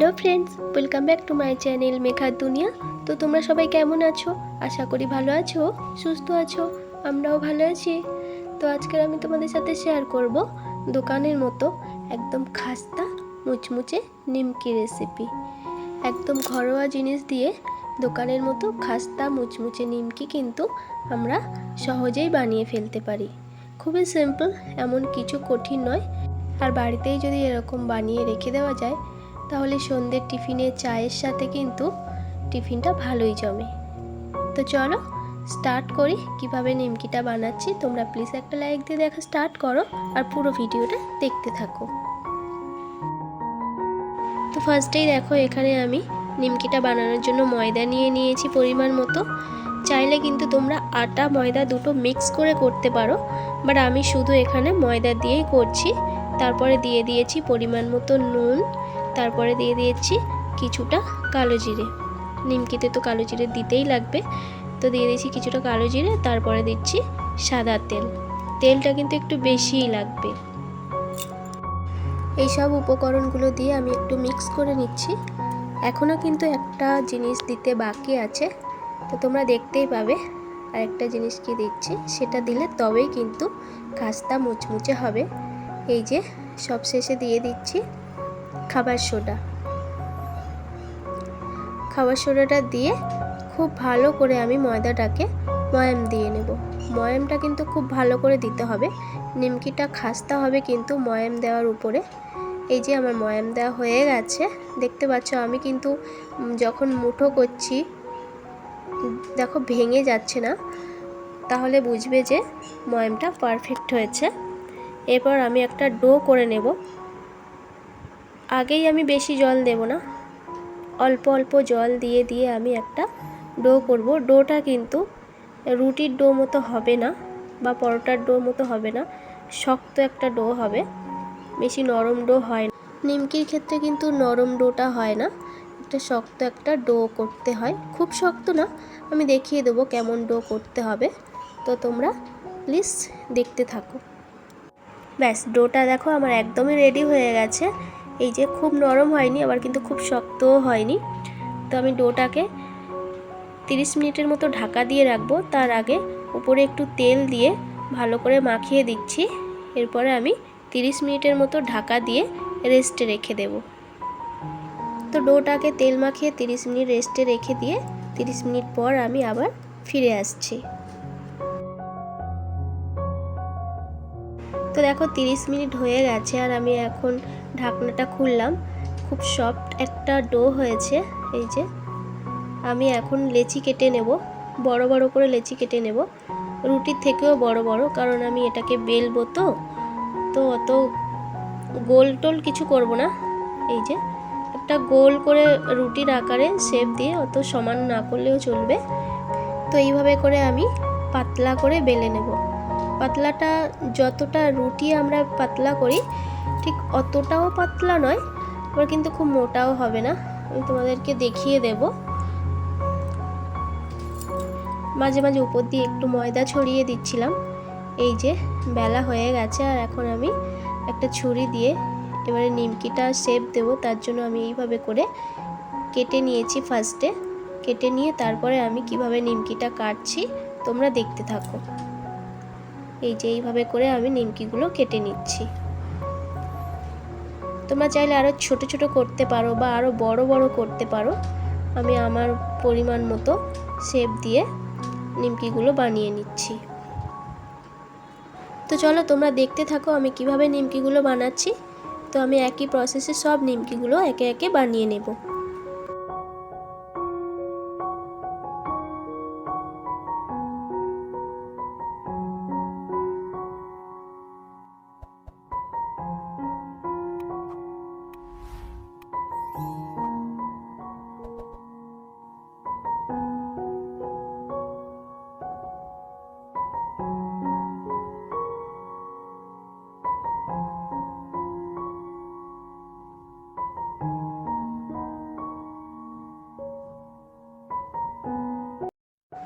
Hello friends, welcome back to my channel মেঘার দুনিয়া। তো তোমরা সবাই কেমন আছো? আশা করি ভালো আছো, সুস্থ আছো, আমরাও ভালো আছি। তো আজকের আমি তোমাদের সাথে শেয়ার করব দোকানের মতো একদম খাস্তা, মুচমুচে নিমকি রেসিপি একদম ঘরোয়া জিনিস দিয়ে দোকানের মতো খাস্তা, মুচমুচে নিমকি কিন্তু আমরা সহজেই বানিয়ে ফেলতে পারি। খুবই সিম্পল এমন কিছু কঠিন নয়। আর বাড়িতেই যদি এরকম বানিয়ে রেখে দেওয়া যায় তাহলে সন্ধ্যের টিফিনে চায়ের সাথে কিন্তু টিফিনটা ভালোই জমে। তো চলো স্টার্ট করি। কীভাবে নিমকিটা বানাচ্ছি, তোমরা প্লিজ একটা লাইক দিয়ে দেখা স্টার্ট করো আর পুরো ভিডিওটা দেখতে থাকো। তো ফার্স্টেই দেখো, এখানে আমি নিমকিটা বানানোর জন্য ময়দা নিয়ে নিয়েছি পরিমাণ মতো। চাইলে কিন্তু তোমরা আটা, ময়দা দুটো মিক্স করে করতে পারো বাট আমি শুধু এখানে ময়দা দিয়েই করছি। তারপরে দিয়ে দিয়েছি পরিমাণ মতো নুন তারপরে দিয়ে দিয়েছি কিছুটা কালো জিরে। নিমকিতে তো কালো জিরে দিতেই লাগবে। তো দিয়ে দিয়েছি কিছুটা কালো জিরে, তারপরে দিচ্ছি সাদা তেল। তেলটা কিন্তু একটু বেশিই লাগবে। এই সব উপকরণগুলো দিয়ে আমি একটু মিক্স করে নিচ্ছি। এখনও কিন্তু একটা জিনিস দিতে বাকি আছে। তো তোমরা দেখতেই পাবে আর একটা জিনিস কি দিচ্ছি। সেটা দিলে তবেই কিন্তু খাস্তা মুচমুচে হবে। এই যে সব শেষে দিয়ে দিচ্ছি খাবার সোডা। খাবার সোডাটা দিয়ে খুব ভালো করে আমি ময়দাটাকে ময়াম দিয়ে নেব। ময়ামটা কিন্তু খুব ভালো করে দিতে হবে। নিমকিটা খাস্তা হবে কিন্তু ময়াম দেওয়ার উপরে। এই যে আমার ময়াম দেওয়া হয়ে গেছে। দেখতে পাচ্ছ আমি কিন্তু যখন মুঠো করছি, দেখো ভেঙে যাচ্ছে না। তাহলে বুঝবে যে ময়ামটা পারফেক্ট হয়েছে। এরপর আমি একটা ডো করে নেব। আগেই আমি বেশি জল দেব না। অল্প অল্প জল দিয়ে দিয়ে আমি একটা ডো করব। ডোটা কিন্তু রুটির ডো মতো হবে না বা পরোটার ডো মতো হবে না। শক্ত একটা ডো হবে। বেশি নরম ডো হয় না। নিমকির ক্ষেত্রে কিন্তু নরম ডোটা হয় না। একটা শক্ত একটা ডো করতে হয়। খুব শক্ত না। আমি দেখিয়ে দেবো কেমন ডো করতে হবে। তো তোমরা প্লিজ দেখতে থাকো। ব্যাস, ডোটা দেখো, আমার একদমই রেডি হয়ে গেছে। এই যে খুব নরম হয়নি, আবার কিন্তু খুব শক্তও হয়নি। তো আমি ডোটাকে তিরিশ মিনিটের মতো ঢাকা দিয়ে রাখব। তার আগে উপরে একটু তেল দিয়ে ভালো করে মাখিয়ে দিচ্ছি। এরপরে আমি তিরিশ মিনিটের মতো ঢাকা দিয়ে রেস্টে রেখে দেব। তো ডোটাকে তেল মাখিয়ে তিরিশ মিনিট রেস্টে রেখে দিয়ে তিরিশ মিনিট পর আমি আবার ফিরে আসছি। তো দেখো তিরিশ মিনিট হয়ে গেছে আর আমি এখন ঢাকনাটা খুললাম। খুব সফট একটা ডো হয়েছে, এই যে। আমি এখন লেচি কেটে নেব, বড় বড় করে লেচি কেটে নেব। রুটির থেকেও বড় বড়, কারণ আমি এটাকে বেলবো তো। তো অত গোল টোল কিছু করব না। এই যে, একটা গোল করে রুটির আকারে শেপ দিয়ে অত সমান না করলেও চলবে। তো এইভাবে করে আমি পাতলা করে বেলে নেব। পাতলাটা যতটা রুটি আমরা পাতলা করি ঠিক অতটাও পাতলা নয় আবার কিন্তু খুব মোটাও হবে না। আমি তোমাদেরকে দেখিয়ে দেব। মাঝে মাঝে উপর দিয়ে একটু ময়দা ছড়িয়ে দিচ্ছিলাম। এই যে, বেলা হয়ে গেছে আর এখন আমি একটা ছুরি দিয়ে এবারে নিমকিটা শেপ দেব, তার জন্য আমি এইভাবে করে কেটে নিয়েছি ফার্স্টে কেটে নিয়ে তারপরে আমি কীভাবে নিমকিটা কাটছি, তোমরা দেখতে থাকো। এই যে, এইভাবে করে আমি নিমকিগুলো কেটে নিচ্ছি। তোমরা চাইলে আরও ছোট ছোট করতে পারো বা আরও বড় বড় করতে পারো। আমি আমার পরিমাণ মতো শেপ দিয়ে নিমকিগুলো বানিয়ে নিচ্ছি। তো চলো তোমরা দেখতে থাকো আমি কীভাবে নিমকিগুলো বানাচ্ছি। তো আমি একই প্রসেসে সব নিমকিগুলো একে একে বানিয়ে নেব।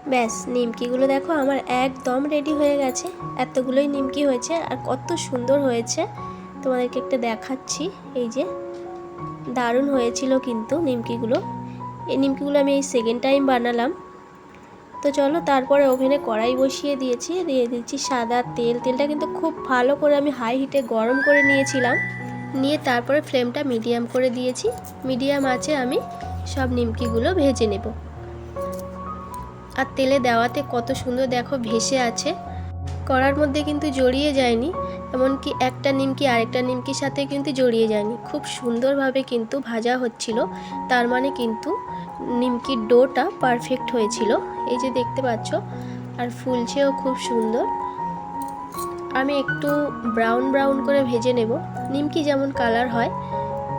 ব্যাস, নিমকিগুলো দেখো আমার একদম রেডি হয়ে গেছে। এতগুলোই নিমকি হয়েছে আর কত সুন্দর হয়েছে। তোমাদেরকে একটা দেখাচ্ছি। এই যে, দারুণ হয়েছিল কিন্তু নিমকিগুলো। এই নিমকিগুলো আমি এই সেকেন্ড টাইম বানালাম। তো চলো তারপরে ওভেনে কড়াই বসিয়ে দিয়েছি। দিয়ে দিচ্ছি সাদা তেল। তেলটা কিন্তু খুব ভালো করে আমি হাই হিটে গরম করে নিয়েছিলাম। নিয়ে তারপরে ফ্লেমটা মিডিয়াম করে দিয়েছি। মিডিয়াম আছে আমি সব নিমকিগুলো ভেজে নেব। আর তেলে দেওয়াতে কত সুন্দর দেখো ভেসে আছে। কড়ার মধ্যে কিন্তু জড়িয়ে যায়নি, এমনকি একটা নিমকি আরেকটা নিমকির সাথে কিন্তু জড়িয়ে যায়নি। খুব সুন্দরভাবে কিন্তু ভাজা হচ্ছিল, তার মানে কিন্তু নিমকির ডোটা পারফেক্ট হয়েছিল। এই যে দেখতে পাচ্ছ, আর ফুলছেও খুব সুন্দর। আমি একটু ব্রাউন ব্রাউন করে ভেজে নেব। নিমকি যেমন কালার হয়,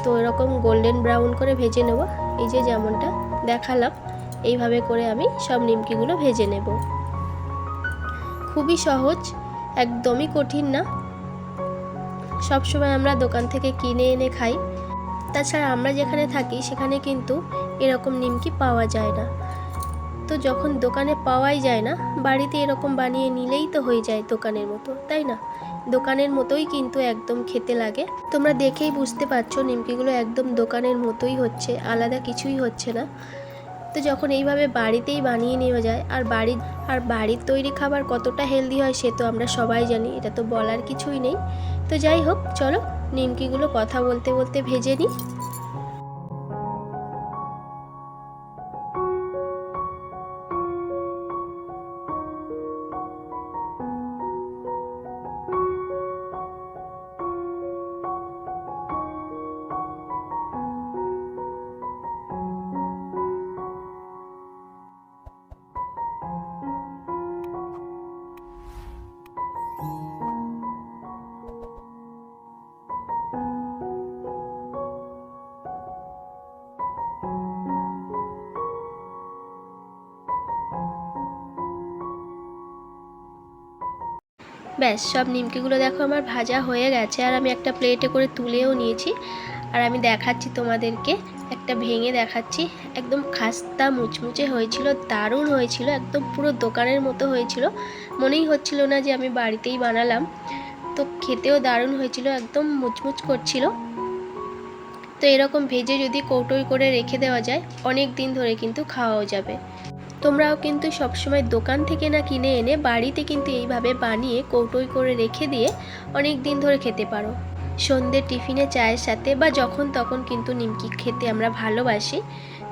তো এরকম গোল্ডেন ব্রাউন করে ভেজে নেব। এই যে যেমনটা দেখালাম। এইভাবে করে আমি সব নিমকিগুলো ভেজে নেব। খুবই সহজ, একদমই কঠিন না। সবসময় আমরা দোকান থেকে কিনে এনে খাই। তাছাড়া আমরা যেখানে থাকি, সেখানে কিন্তু এরকম নিমকি পাওয়া যায় না। তো যখন দোকানে পাওয়াই যায় না, বাড়িতে এরকম বানিয়ে নিলেই তো হয়ে যায় দোকানের মতো, তাই না? দোকানের মতোই কিন্তু একদম খেতে লাগে। তোমরা দেখেই বুঝতে পারছ, নিমকিগুলো একদম দোকানের মতোই হচ্ছে, আলাদা কিছুই হচ্ছে না। তো যখন এইভাবে বাড়িতেই বানিয়ে নেওয়া যায়, আর বাড়ির আর বাড়ির তৈরি খাবার কতটা হেলদি হয় সে তো আমরা সবাই জানি, এটা তো বলার কিছুই নেই। তো যাই হোক, চলো নিমকিগুলো কথা বলতে বলতে ভেজে নিই। ব্যাস, সব নিমকিগুলো দেখো আমার ভাজা হয়ে গেছে। আর আমি একটা প্লেটে করে তুলেও নিয়েছি। আর আমি দেখাচ্ছি তোমাদেরকে, একটা ভেঙে দেখাচ্ছি। একদম খাস্তা মুচমুচে হয়েছিল, দারুণ হয়েছিল, একদম পুরো দোকানের মতো হয়েছিল। মনেই হচ্ছিল না যে আমি বাড়িতেই বানালাম। তো খেতেও দারুণ হয়েছিল, একদম মুচমুচ করছিল। তো এরকম ভেজে যদি কৌটোই করে রেখে দেওয়া যায়, অনেক দিন ধরে কিন্তু খাওয়াও যাবে। তোমরাও কিন্তু সবসময় দোকান থেকে না কিনে এনে বাড়িতে কিন্তু এইভাবে বানিয়ে কৌটোই করে রেখে দিয়ে অনেক দিন ধরে খেতে পারো। সন্ধ্যে টিফিনে চায়ের সাথে বা যখন তখন কিন্তু নিমকি খেতে আমরা ভালোবাসি।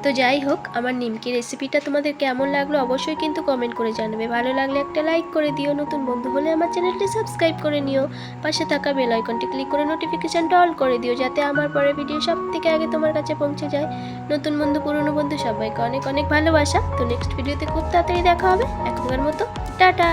তো যাই হোক, আমার নিমকি রেসিপিটা তোমাদের কেমন লাগল অবশ্যই কিন্তু কমেন্ট করে জানাবে। ভালো লাগলে একটা লাইক করে দিও, নতুন বন্ধু হলে আমার চ্যানেলটি সাবস্ক্রাইব করে নিও। পাশে থাকা বেল আইকনটি ক্লিক করে নোটিফিকেশানটা অল করে দিও, যাতে আমার পরের ভিডিও সব থেকে আগে তোমার কাছে পৌঁছে যায়। নতুন বন্ধু, পুরনো বন্ধু সবাইকে অনেক অনেক ভালোবাসা। তো নেক্সট ভিডিওতে খুব তাড়াতাড়ি দেখা হবে। এখনকার মতো, টাটা!